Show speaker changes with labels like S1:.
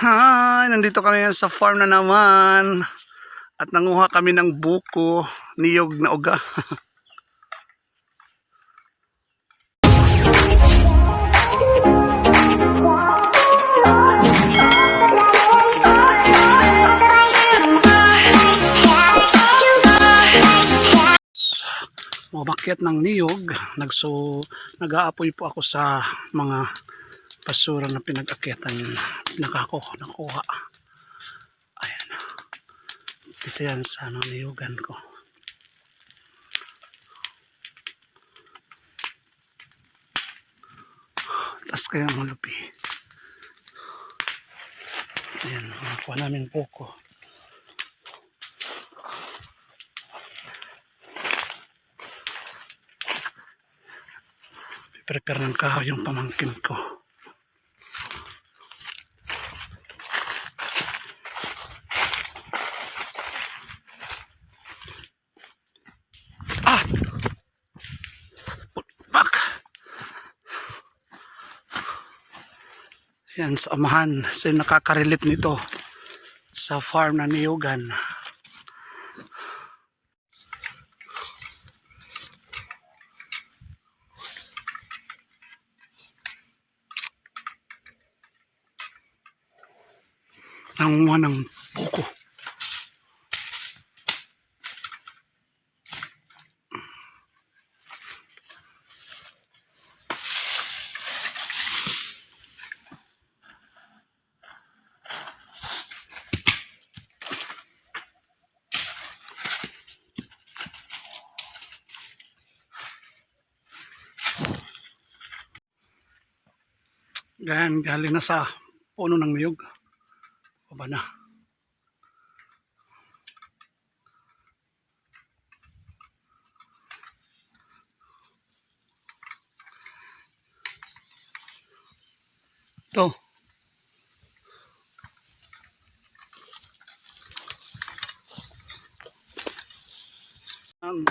S1: Hi, nandito kami ngayon sa farm na naman. At nanguha kami ng buko, niyog na uga. Mabakyat ng niyog, nagso nag-aapoy po ako sa mga basura na pinag-akyatan nakako nakuha. Ayan. Dito yan sa ano, ko. Tapos kaya mga lupi. Ayan, nakuha namin poko. Prepare ng kahoy yung pamangkin ko. Yan, sa amahan. Sino nakaka-relate nito sa farm na niyugan. Nangunguha ng buko. Gan, galing na sa puno ng niyog. O ba na? Ito. Um,